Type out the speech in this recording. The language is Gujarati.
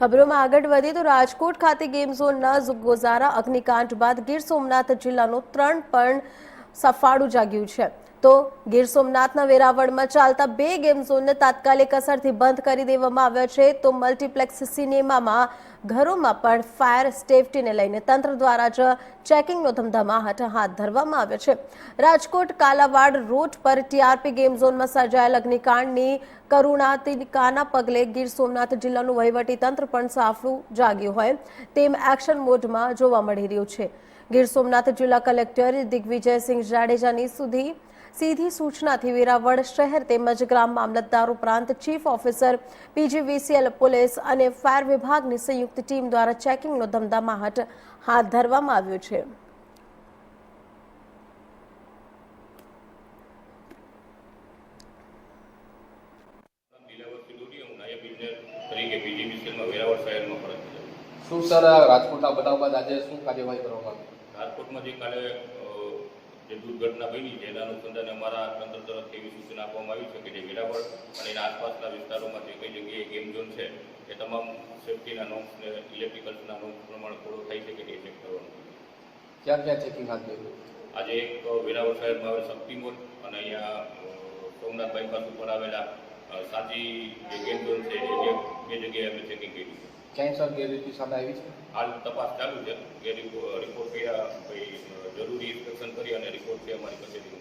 ખબરોમાં આગળ વધીએ તો રાજકોટ ખાતે ગેમ ઝોનના ગોઝારા, અગ્નિકાંડ બાદ ગીર સોમનાથ જિલ્લાનું ત્રણ પણ સફાળું જાગ્યું છે. તો ગીર સોમનાથના વેરાવળમાં ચાલતા બે ગેમ ઝોનને તાત્કાલિક અસરથી બંધ કરી દેવામાં આવ્યા છે. તો મલ્ટીપ્લેક્સ સિનેમામાં ઘરોમાં પણ ફાયર સેફટીને લઈને તંત્ર દ્વારા જ ચેકિંગનો ધમધમાહટ હાથ ધરવામાં આવ્યો છે. રાજકોટ કાલાવાડ રોડ પર ટીઆરપી ગેમ ઝોનમાં સર્જાયેલ અગ્નિકાંડની કરુણાતિકાના પગલે ગીર સોમનાથ જિલ્લાનું વહીવટી તંત્ર પણ સાફું જાગ્યું હોય તેમ એક્શન મોડમાં જોવા મળી રહ્યું છે. ગીર સોમનાથ જિલ્લા કલેક્ટર દિગ્વિજયસિંહ જાડેજાની સુધી સીધી સૂચનાથી વેરાવળ શહેર તેમજ ગ્રામ મામલતદાર ઉપરાંત ચીફ ઓફિસર પીજીવીસીએલ પોલીસ અને ફાયર વિભાગની સંયુક્ત ટીમ દ્વારા ચેકિંગનો ધમધમાહટ હાથ ધરવામાં આવ્યો છે. તરીકે વેરાવળ શહેરમાં ફરજ શું સર રાજકોટના બનાવ બાદ આજે શું કાર્યવાહી કરવામાં આવી? રાજકોટમાં જે કાલે જે દુર્ઘટના બની તેના અનુસંધાને અમારા તંત્ર તરફથી એવી સૂચના આપવામાં આવી છે કે જે વેરાવળ અને એના આસપાસના વિસ્તારોમાં જે કઈ જગ્યાએ ગેમ ઝોન છે એ તમામ સેફટીના નોમ્સ ને ઇલેક્ટ્રિકલ્સના નોમ્સ પ્રમાણે ફોલો થઈ શકે તે ચેક કરવાનું? ક્યાં ક્યાં ચેકિંગ હાથ ધર્યું? આજે એક વેરાવળ શહેરમાં આવેલ શક્તિ મોલ અને અહીંયા સોમનાથ બાયપાસ ઉપર આવેલા સાચી જે ગેમ ઝોન છે એ બે જગ્યાએ અમે ચેકિંગ કર્યું છે. ક્યાંય સર ગેરરીતિ સામે આવી છે? હાલ તપાસ ચાલુ છે. કે રિપોર્ટ જરૂરી ઇન્સ્પેક્શન કરી અને રિપોર્ટ છે અમારી કચેરીનું